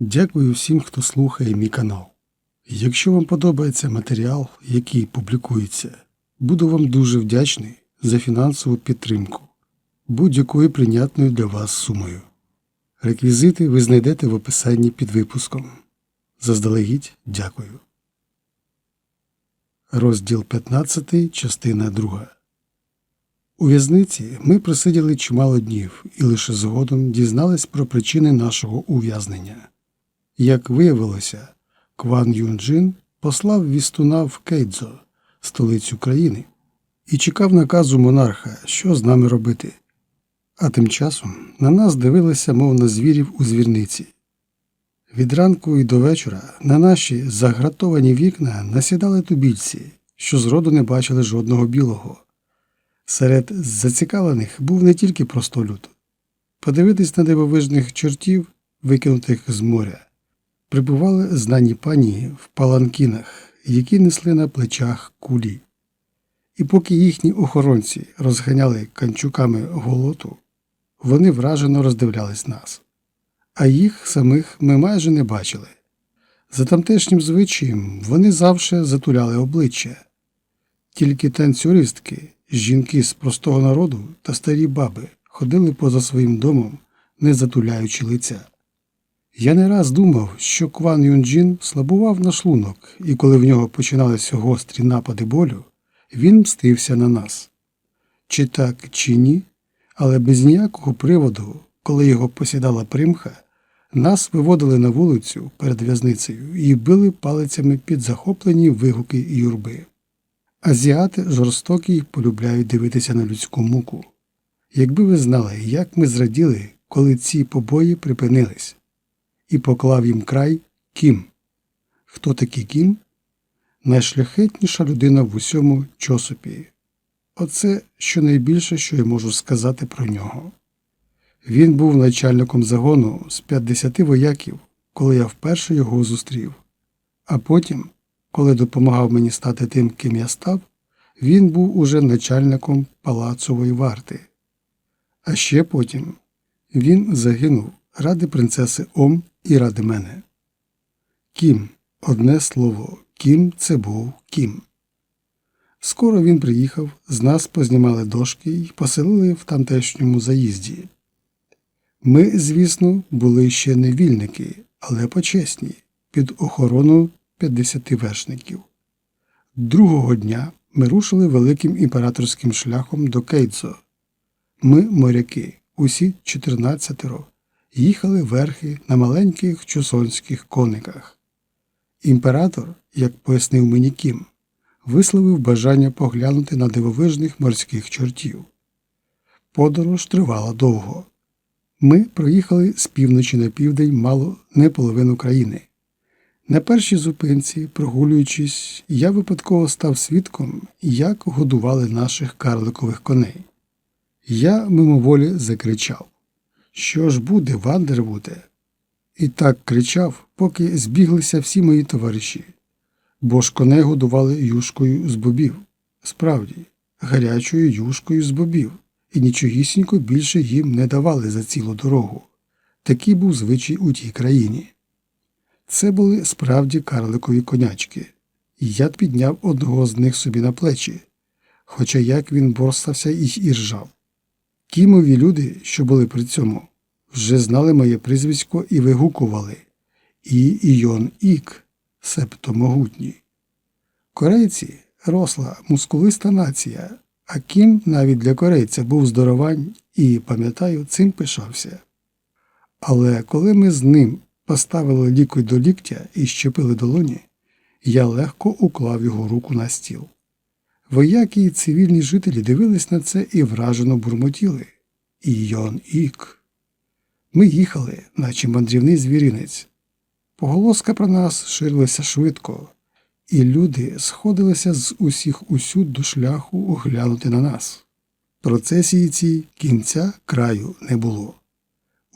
Дякую всім, хто слухає мій канал. Якщо вам подобається матеріал, який публікується, буду вам дуже вдячний за фінансову підтримку будь-якою прийнятною для вас сумою. Реквізити ви знайдете в описанні під випуском. Заздалегідь дякую. Розділ 15, частина 2. У в'язниці ми просиділи чимало днів і лише згодом дізнались про причини нашого ув'язнення. Як виявилося, Кван Юнджин послав вістуна в Кейдзо, столицю країни, і чекав наказу монарха, що з нами робити. А тим часом на нас дивилися, мов на звірів у звірниці. Від ранку і до вечора на наші загратовані вікна насідали тубільці, що зроду не бачили жодного білого. Серед зацікавлених був не тільки простолюд. Подивитись на дивовижних чортів, викинутих з моря, прибували знані пані в паланкінах, які несли на плечах кулі. І поки їхні охоронці розганяли канчуками голоту, вони вражено роздивлялись нас, а їх самих ми майже не бачили. За тамтешнім звичаєм вони завше затуляли обличчя. Тільки танцюристки, жінки з простого народу та старі баби ходили поза своїм домом, не затуляючи лиця. Я не раз думав, що Кван Юнджін слабував на шлунок, і коли в нього починалися гострі напади болю, він мстився на нас. Чи так, чи ні, але без ніякого приводу, коли його посідала примха, нас виводили на вулицю перед в'язницею і били палицями під захоплені вигуки юрби. Азіати жорстокі й полюбляють дивитися на людську муку. Якби ви знали, як ми зраділи, коли ці побої припинились, і поклав їм край Кім. Хто такий Кім? Найшляхетніша людина в усьому чосопі. Оце щонайбільше, що я можу сказати про нього. Він був начальником загону з 50 вояків, коли я вперше його зустрів. А потім, коли допомагав мені стати тим, ким я став, він був уже начальником палацової варти. А ще потім він загинув ради принцеси Ом і ради мене. Кім, одне слово, кім це був кім. Скоро він приїхав, з нас познімали дошки і поселили в тамтешньому заїзді. Ми, звісно, були ще не вільники, але почесні, під охорону 50 вершників. Другого дня ми рушили великим імператорським шляхом до Кейдзо. Ми, моряки, усі 14-ро, їхали верхи на маленьких чусонських кониках. Імператор, як пояснив мені Кім, висловив бажання поглянути на дивовижних морських чортів. Подорож тривала довго. Ми проїхали з півночі на південь мало не половину країни. На першій зупинці, прогулюючись, я випадково став свідком, як годували наших карликових коней. Я мимоволі закричав Що ж буде, Вандервуде? І так кричав, поки збіглися всі мої товариші, бо ж коней годували юшкою з бобів, справді, гарячою юшкою з бобів, і нічогісінько більше їм не давали за цілу дорогу. Такий був звичай у тій країні. Це були справді карликові конячки, і я підняв одного з них собі на плечі, хоча як він борстався і іржав. Кімові люди, що були при цьому, вже знали моє прізвисько і вигукували І Ійон Ік, себто могутній. Корейці росла мускулиста нація, а кім навіть для корейця був здоровань і, пам'ятаю, цим пишався. Але коли ми з ним поставили лікоть до ліктя і щепили долоні, я легко уклав його руку на стіл. Вояки і цивільні жителі дивились на це і вражено бурмотіли. Ійон ік. Ми їхали, наче мандрівний звіринець. Поголоска про нас ширилася швидко, і люди сходилися з усіх усюд до шляху оглянути на нас. Процесії ці кінця краю не було.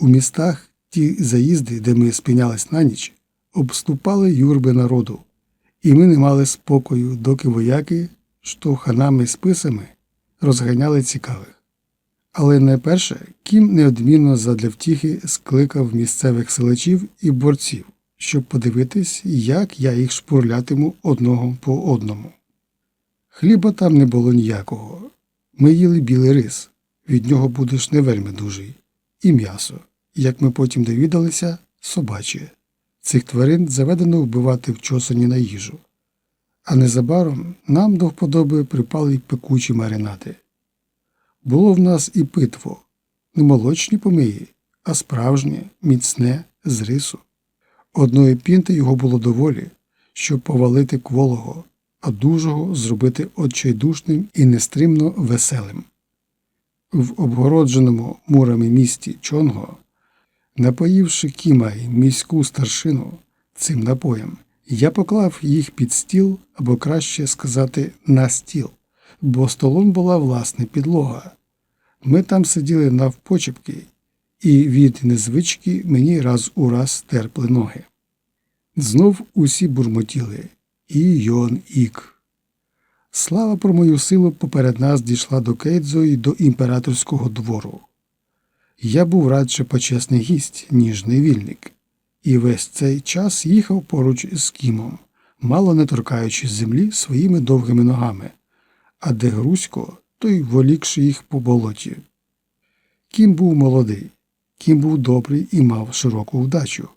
У містах ті заїзди, де ми спинялись на ніч, обступали юрби народу, і ми не мали спокою, доки вояки штовханами списами розганяли цікавих. Але найперше Кім неодмінно задля втіхи скликав місцевих селачів і борців, щоб подивитись, як я їх шпурлятиму одного по одному. Хліба там не було ніякого. Ми їли білий рис, від нього будеш не вельми дужий, і м'ясо, як ми потім довідалися, собаче. Цих тварин заведено вбивати в чосані на їжу. А незабаром нам до вподоби припали й пекучі маринати. Було в нас і питво, не молочні помиї, а справжнє, міцне, з рису. Одної пінти його було доволі, щоб повалити кволого, а дужого зробити отчайдушним і нестримно веселим. В обгородженому мурами місті Чонго, напоївши кімай міську старшину цим напоєм, я поклав їх під стіл, або краще сказати, на стіл, бо столом була власне підлога. Ми там сиділи навпочепки, і від незвички мені раз у раз терпли ноги. Знов усі бурмотіли і Йон Ік. Слава про мою силу поперед нас дійшла до Кейдзо і до імператорського двору. Я був радше почесний гість, ніж невільник, і весь цей час їхав поруч з Кімом, мало не торкаючи землі своїми довгими ногами, а де Грузько, той волікши їх по болоті. Кім був молодий, Кім був добрий і мав широку вдачу.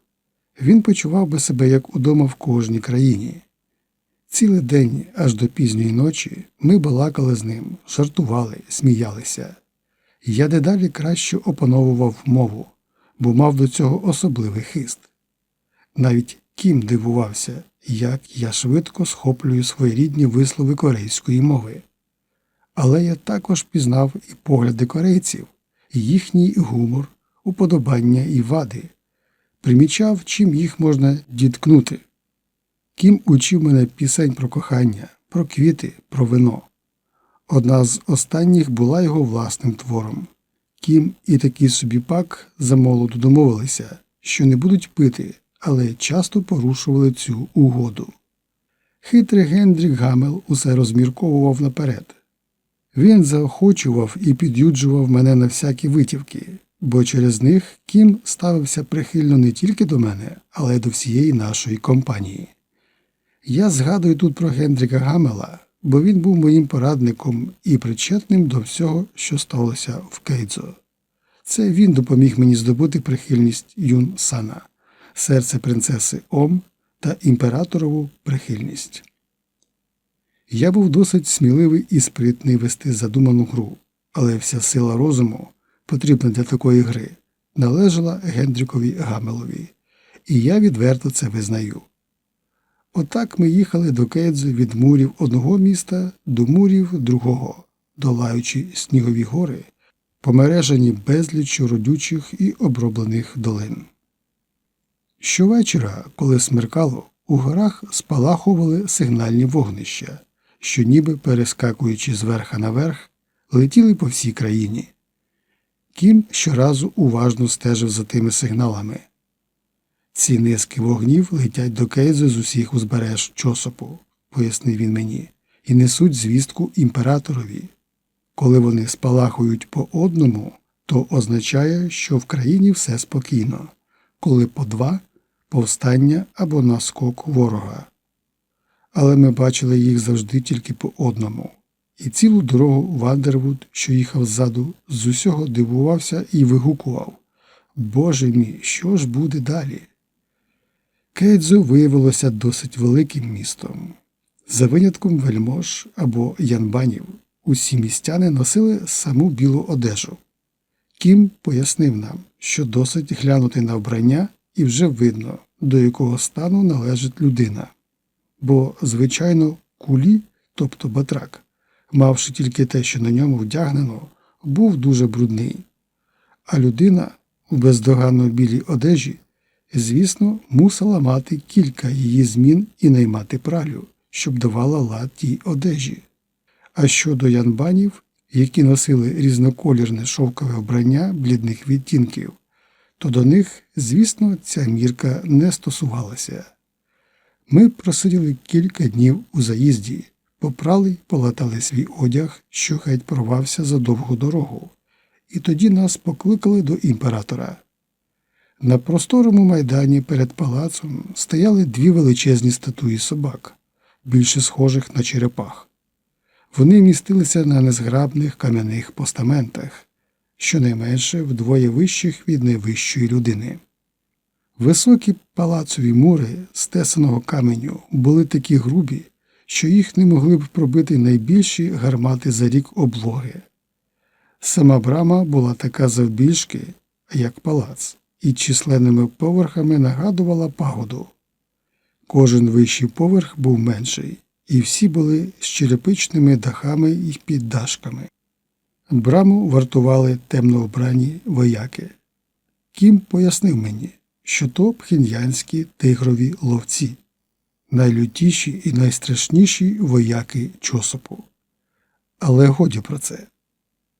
Він почував би себе як удома в кожній країні. Цілий день аж до пізньої ночі ми балакали з ним, жартували, сміялися. Я дедалі краще опановував мову, бо мав до цього особливий хист. Навіть Кім дивувався, як я швидко схоплюю своєрідні вислови корейської мови. Але я також пізнав і погляди корейців, і їхній гумор, уподобання і вади, примічав, чим їх можна діткнути. Кім учив мене пісень про кохання, про квіти, про вино. Одна з останніх була його власним твором. Кім і такий собі пак замолоду домовилися, що не будуть пити, але часто порушували цю угоду. Хитрий Гендрік Гамел усе розмірковував наперед. Він заохочував і під'юджував мене на всякі витівки, бо через них Кім ставився прихильно не тільки до мене, але й до всієї нашої компанії. Я згадую тут про Гендріка Гамела, бо він був моїм порадником і причетним до всього, що сталося в Кейдзо. Це він допоміг мені здобути прихильність Юн Сана, серце принцеси Ом та імператорову прихильність. Я був досить сміливий і спритний вести задуману гру, але вся сила розуму, потрібна для такої гри, належала Гендрікові Гамелові, і я відверто це визнаю. Отак ми їхали до Кейдзу від мурів одного міста до мурів другого, долаючи снігові гори, помережені безліччю родючих і оброблених долин. Щовечора, коли смеркало, у горах спалахували сигнальні вогнища, що, ніби перескакуючи з верха на верх, летіли по всій країні. Кім щоразу уважно стежив за тими сигналами. Ці низки вогнів летять до Кейзу з усіх узбереж чосопу, пояснив він мені, і несуть звістку імператорові. Коли вони спалахують по одному, то означає, що в країні все спокійно, коли по два повстання або наскок ворога. Але ми бачили їх завжди тільки по одному, і цілу дорогу Вандервуд, що їхав ззаду, з усього дивувався і вигукував Боже мій, що ж буде далі? Кейдзо виявилося досить великим містом. За винятком вельмож або янбанів, усі містяни носили саму білу одежу. Кім пояснив нам, що досить глянути на вбрання і вже видно, до якого стану належить людина. Бо, звичайно, кулі, тобто батрак, мавши тільки те, що на ньому вдягнено, був дуже брудний, а людина у бездоганно білій одежі звісно, мусила мати кілька її змін і наймати пралю, щоб давала лад тій одежі. А щодо янбанів, які носили різноколірне шовкове вбрання блідних відтінків, то до них, звісно, ця мірка не стосувалася. Ми просиділи кілька днів у заїзді, попрали й полатали свій одяг, що геть порвався за довгу дорогу, і тоді нас покликали до імператора. На просторому майдані перед палацом стояли дві величезні статуї собак, більше схожих на черепах. Вони містилися на незграбних кам'яних постаментах, щонайменше вдвоє вищих від найвищої людини. Високі палацові мури з тесаного каменю були такі грубі, що їх не могли б пробити найбільші гармати за рік облоги. Сама брама була така завбільшки, як палац, і численними поверхами нагадувала пагоду. Кожен вищий поверх був менший, і всі були з черепичними дахами і піддашками. Браму вартували темнообрані вояки. Кім пояснив мені, що то пхін'янські тигрові ловці, найлютіші і найстрашніші вояки чосопу. Але годі про це.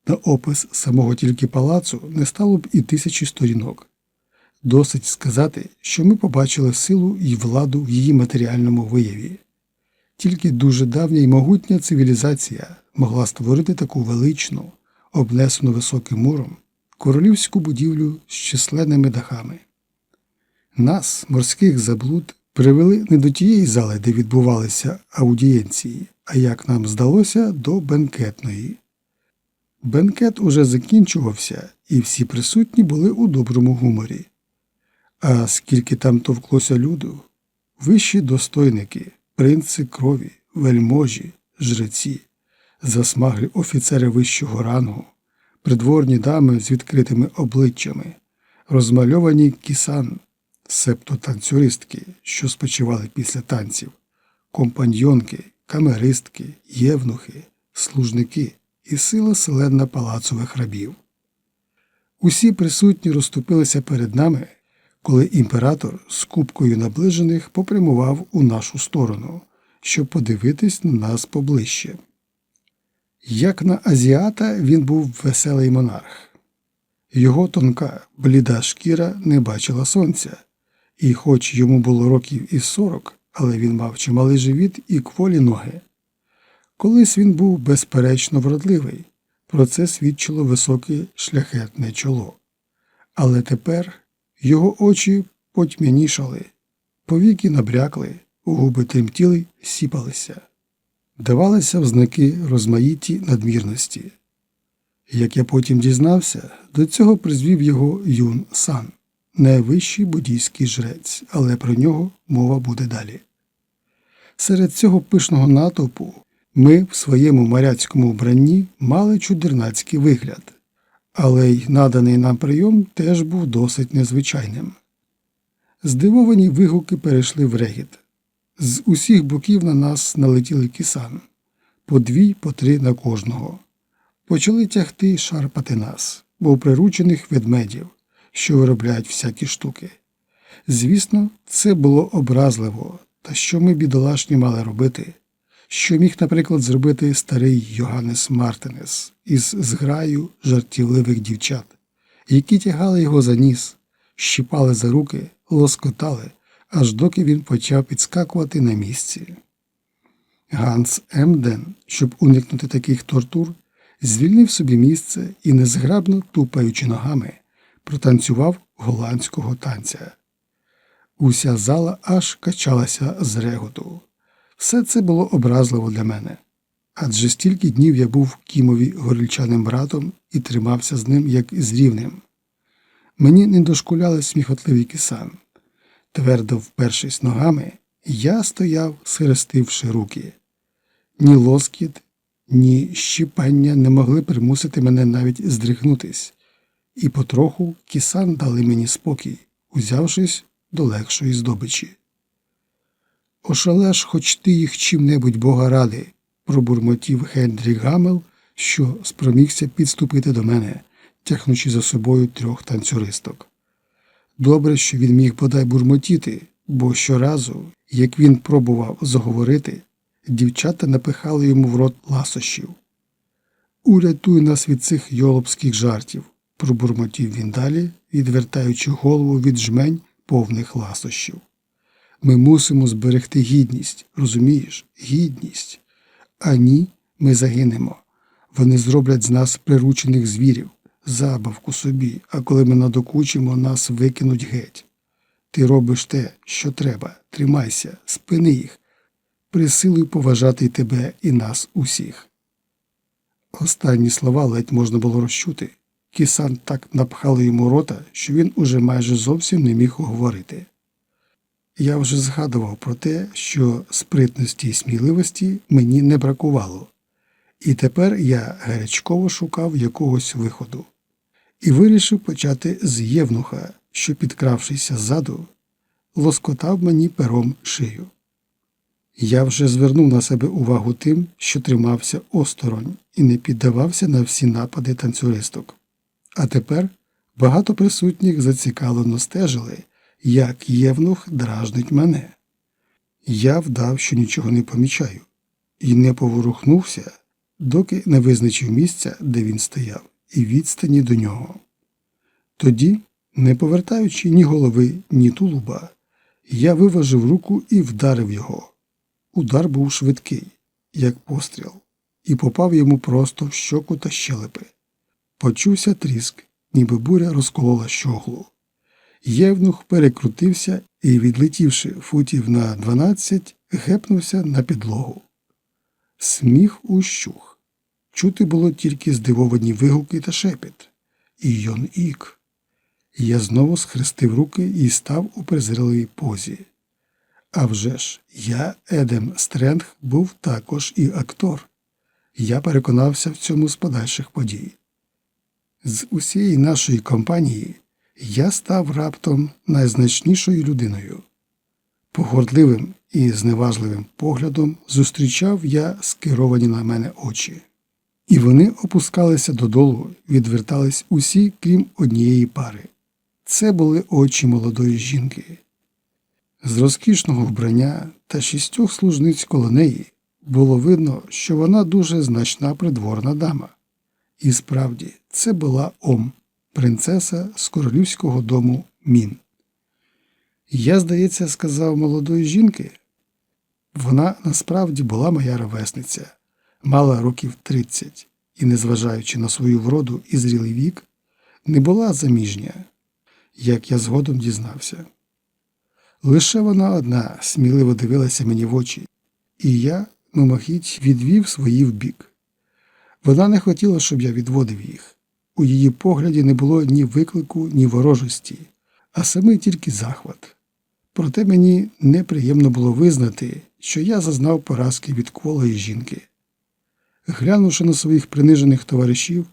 На опис самого тільки палацу не стало б і тисячі сторінок. Досить сказати, що ми побачили силу і владу в її матеріальному вияві. Тільки дуже давня і могутня цивілізація могла створити таку величну, обнесену високим муром, королівську будівлю з численними дахами. Нас, морських заблуд, привели не до тієї зали, де відбувалися аудієнції, а як нам здалося, до бенкетної. Бенкет уже закінчувався, і всі присутні були у доброму гуморі. А скільки там товклося люду, вищі достойники, принци крові, вельможі, жреці, засмаглі офіцери вищого рангу, придворні дами з відкритими обличчями, розмальовані кісан, септо танцюристки, що спочивали після танців, компаньйонки, камеристки, євнухи, служники і сила селена палацових рабів. Усі присутні розступилися перед нами, коли імператор з купкою наближених попрямував у нашу сторону, щоб подивитись на нас поближче. Як на азіата він був веселий монарх. Його тонка, бліда шкіра не бачила сонця, і, хоч йому було років із сорок, але він мав чималий живіт і кволі ноги. Колись він був безперечно вродливий, про це свідчило високе шляхетне чоло. Але тепер його очі потьмянішали, повіки набрякли, губи тремтіли, сіпалися, давалися взнаки розмаїті надмірності. Як я потім дізнався, до цього призвів його Юн Сан, найвищий буддійський жрець, але про нього мова буде далі. Серед цього пишного натовпу ми в своєму моряцькому вбранні мали чудернацький вигляд, але й наданий нам прийом теж був досить незвичайним. Здивовані вигуки перейшли в регіт. З усіх боків на нас налетіли кисан по дві, по три на кожного. Почали тягти шарпати нас, бо приручених ведмедів, що виробляють всякі штуки. Звісно, це було образливо, та що ми, бідолашні, мали робити? Що міг, наприклад, зробити старий Йоганнес Мартинес із зграю жартівливих дівчат, які тягали його за ніс, щіпали за руки, лоскотали, аж доки він почав підскакувати на місці. Ганс Емден, щоб уникнути таких тортур, звільнив собі місце і, незграбно тупаючи ногами, протанцював голландського танця. Уся зала аж качалася з реготу. Все це було образливо для мене. Адже стільки днів я був Кімові горільчаним братом і тримався з ним як з рівним. Мені не дошкуляли сміхотливі кисан. Твердо впершись ногами, я стояв, схрестивши руки. Ні лоскіт, ні щіпання не могли примусити мене навіть здригнутись, і потроху кісан дали мені спокій, узявшись до легшої здобичі. Ошалеш, хоч ти їх чим-небудь бога ради, пробурмотів Хендрі Гамел, що спромігся підступити до мене, тягнучи за собою трьох танцюристок. Добре, що він міг бодай бурмотіти, бо щоразу, як він пробував заговорити, дівчата напихали йому в рот ласощів. Урятуй нас від цих йолопських жартів, пробурмотів він далі, відвертаючи голову від жмень повних ласощів. Ми мусимо зберегти гідність, розумієш? Гідність. А ні, ми загинемо. Вони зроблять з нас приручених звірів, забавку собі, а коли ми надокучимо, нас викинуть геть. Ти робиш те, що треба, тримайся, спини їх, присилуй поважати тебе і нас усіх. Останні слова ледь можна було розчути. Кісан так напхали йому рота, що він уже майже зовсім не міг говорити. Я вже згадував про те, що спритності і сміливості мені не бракувало, і тепер я гарячково шукав якогось виходу і вирішив почати з євнуха, що, підкравшися ззаду, лоскотав мені пером шию. Я вже звернув на себе увагу тим, що тримався осторонь і не піддавався на всі напади танцюристок. А тепер багато присутніх зацікавлено стежили, як євнух дражнить мене. Я вдав, що нічого не помічаю, і не поворухнувся, доки не визначив місця, де він стояв, і відстані до нього. Тоді, не повертаючи ні голови, ні тулуба, я виважив руку і вдарив його. Удар був швидкий, як постріл, і попав йому просто в щоку та щелепи. Почувся тріск, ніби буря розколола щоглу. Євнух перекрутився і, відлетівши футів на дванадцять, гепнувся на підлогу. Сміх ущух. Чути було тільки здивовані вигуки та шепіт. І ік. Я знову схрестив руки і став у презирливій позі. А вже ж, я, Едем Стренг, був також і актор. Я переконався в цьому з подальших подій. З усієї нашої компанії я став раптом найзначнішою людиною. Погордливим і зневажливим поглядом зустрічав я скеровані на мене очі, і вони опускалися додолу, відвертались усі, крім однієї пари. Це були очі молодої жінки. З розкішного вбрання та шістьох служниць коло неї було видно, що вона дуже значна придворна дама. І справді, це була Ом, принцеса з королівського дому Мін. Я, здається, сказав молодої жінки. Вона насправді була моя ровесниця, мала років 30 і, незважаючи на свою вроду і зрілий вік, не була заміжня, як я згодом дізнався. Лише вона одна сміливо дивилася мені в очі, і я, мимохідь, відвів свої вбік. Вона не хотіла, щоб я відводив їх. У її погляді не було ні виклику, ні ворожості, а саме тільки захват. Проте мені неприємно було визнати, що я зазнав поразки від кволої жінки. Глянувши на своїх принижених товаришів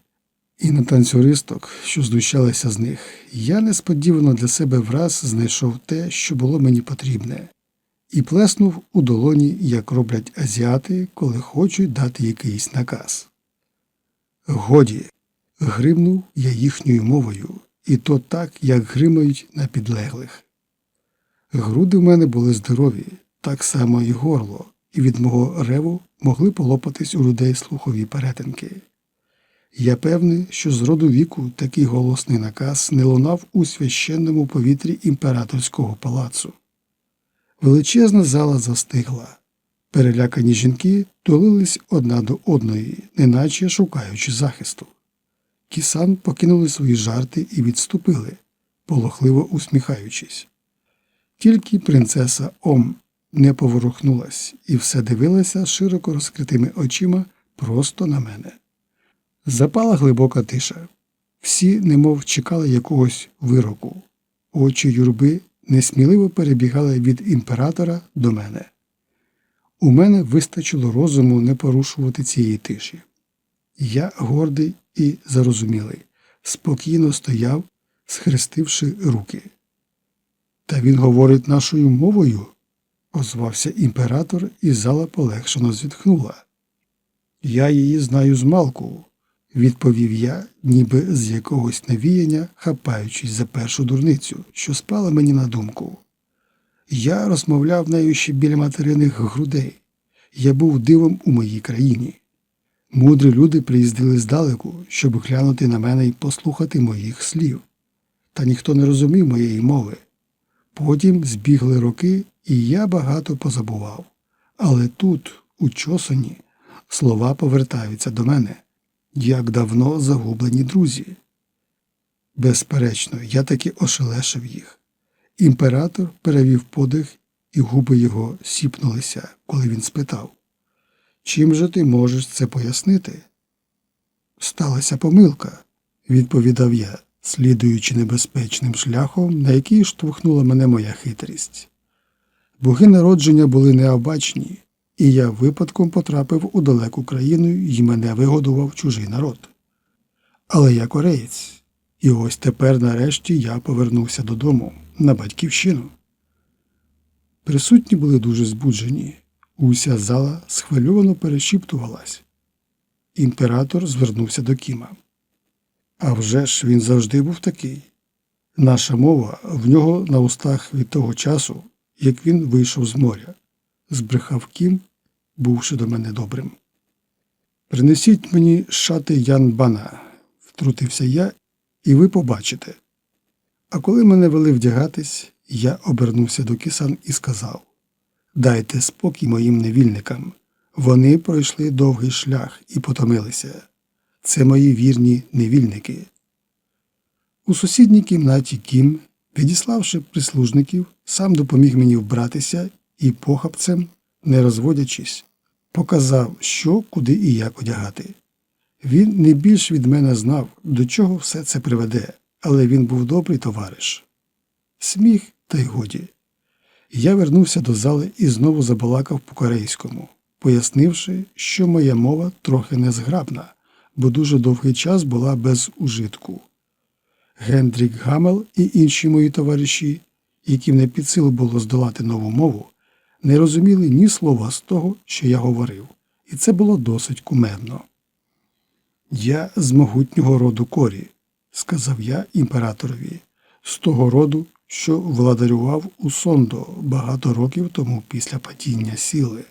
і на танцюристок, що знущалися з них, я несподівано для себе враз знайшов те, що було мені потрібне, і плеснув у долоні, як роблять азіати, коли хочуть дати якийсь наказ. Годі, гримнув я їхньою мовою, і то так, як гримають на підлеглих. Груди в мене були здорові, так само і горло, і від мого реву могли полопатись у людей слухові перетинки. Я певний, що з роду віку такий голосний наказ не лунав у священному повітрі імператорського палацу. Величезна зала застигла. Перелякані жінки тулились одна до одної, неначе шукаючи захисту. Кісан покинули свої жарти і відступили, полохливо усміхаючись. Тільки принцеса Ом не поворухнулась і все дивилася широко розкритими очима просто на мене. Запала глибока тиша. Всі немов чекали якогось вироку. Очі юрби несміливо перебігали від імператора до мене. У мене вистачило розуму не порушувати цієї тиші. Я гордий і зарозумілий, спокійно стояв, схрестивши руки. Та він говорить нашою мовою, озвався імператор, і зала полегшено зітхнула. Я її знаю з малку, відповів я, ніби з якогось навіяння, хапаючись за першу дурницю, що спала мені на думку. Я розмовляв нею ще біля материних грудей. Я був дивом у моїй країні. Мудрі люди приїздили здалеку, щоб глянути на мене і послухати моїх слів. Та ніхто не розумів моєї мови. Потім збігли роки, і я багато позабував. Але тут, у чосоні, слова повертаються до мене, як давно загублені друзі. Безперечно, я таки ошелешив їх. Імператор перевів подих, і губи його сіпнулися, коли він спитав Чим же ти можеш це пояснити? Сталася помилка, відповідав я, слідуючи небезпечним шляхом, на який штовхнула мене моя хитрість. Боги народження були необачні, і я випадком потрапив у далеку країну і мене вигодував чужий народ. Але я кореєць, і ось тепер нарешті я повернувся додому на батьківщину. Присутні були дуже збуджені. Уся зала схвильовано перешіптувалась. Імператор звернувся до Кіма. А вже ж він завжди був такий. Наша мова в нього на устах від того часу, як він вийшов з моря, збрехав Кім, бувши до мене добрим. Принесіть мені шати Янбана, втрутився я, і ви побачите. А коли мене вели вдягатись, я обернувся до кисан і сказав Дайте спокій моїм невільникам. Вони пройшли довгий шлях і потомилися. Це мої вірні невільники. У сусідній кімнаті Кім, відіславши прислужників, сам допоміг мені вбратися і похапцем, не розводячись, показав, що, куди і як одягати. Він не більш від мене знав, до чого все це приведе, але він був добрий товариш. Сміх, та й годі. Я вернувся до зали і знову забалакав по-корейському, пояснивши, що моя мова трохи незграбна, бо дуже довгий час була без ужитку. Гендрік Гамел і інші мої товариші, яким не під силу було здолати нову мову, не розуміли ні слова з того, що я говорив, і це було досить кумедно. Я з могутнього роду корі, сказав я імператорові, з того роду, що владарював у Сондо багато років тому після падіння сіли.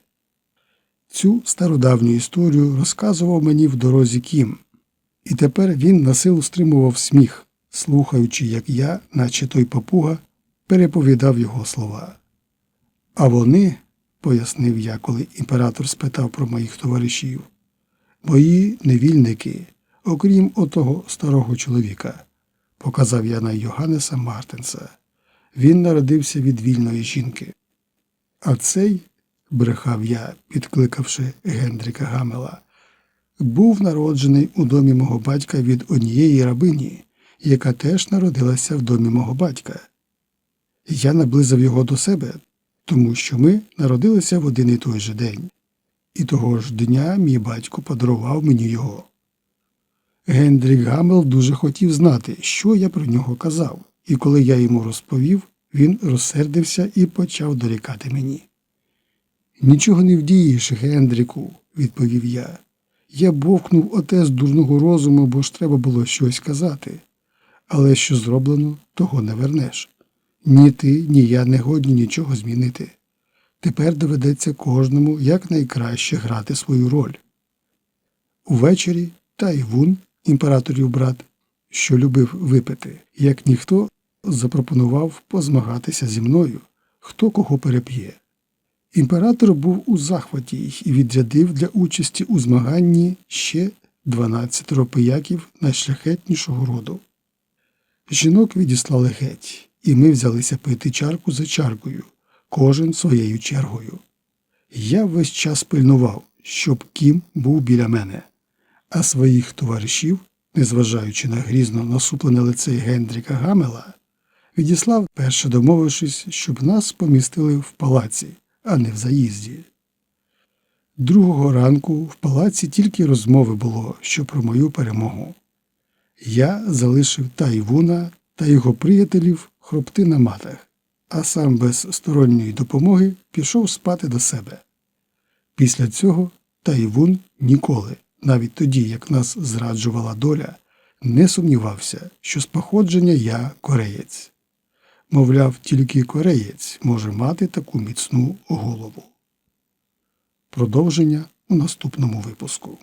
Цю стародавню історію розказував мені в дорозі Кім, і тепер він на силу стримував сміх, слухаючи, як я, наче той папуга, переповідав його слова. А вони, пояснив я, коли імператор спитав про моїх товаришів, мої невільники, окрім отого старого чоловіка, показав я на Йоганнеса Мартенса. Він народився від вільної жінки. А цей, брехав я, підкликавши Гендріка Гамела, був народжений у домі мого батька від однієї рабині, яка теж народилася в домі мого батька. Я наблизив його до себе, тому що ми народилися в один і той же день, і того ж дня мій батько подарував мені його. Гендрік Гамел дуже хотів знати, що я про нього казав, і коли я йому розповів, він розсердився і почав дорікати мені. Нічого не вдієш, Гендріку, відповів я. Я бовкнув оте з дурного розуму, бо ж треба було щось казати. Але що зроблено, того не вернеш. Ні ти, ні я не годні нічого змінити. Тепер доведеться кожному якнайкраще грати свою роль. Увечері Тайвун, імператорів брат, що любив випити, як ніхто, запропонував позмагатися зі мною, хто кого переп'є. Імператор був у захваті і відрядив для участі у змаганні ще 12 пияків найшляхетнішого роду. Жінок відіслали геть, і ми взялися пити чарку за чаркою, кожен своєю чергою. Я весь час пильнував, щоб Кім був біля мене, а своїх товаришів, незважаючи на грізно насуплене лице Гендріка Гамела, відіслав, перше домовившись, щоб нас помістили в палаці, а не в заїзді. Другого ранку в палаці тільки розмови було, що про мою перемогу. Я залишив Тайвуна та його приятелів хропти на матах, а сам без сторонньої допомоги пішов спати до себе. Після цього Тайвун ніколи, навіть тоді, як нас зраджувала доля, не сумнівався, що з походження я кореєць. Мовляв, тільки кореєць може мати таку міцну голову. Продовження у наступному випуску.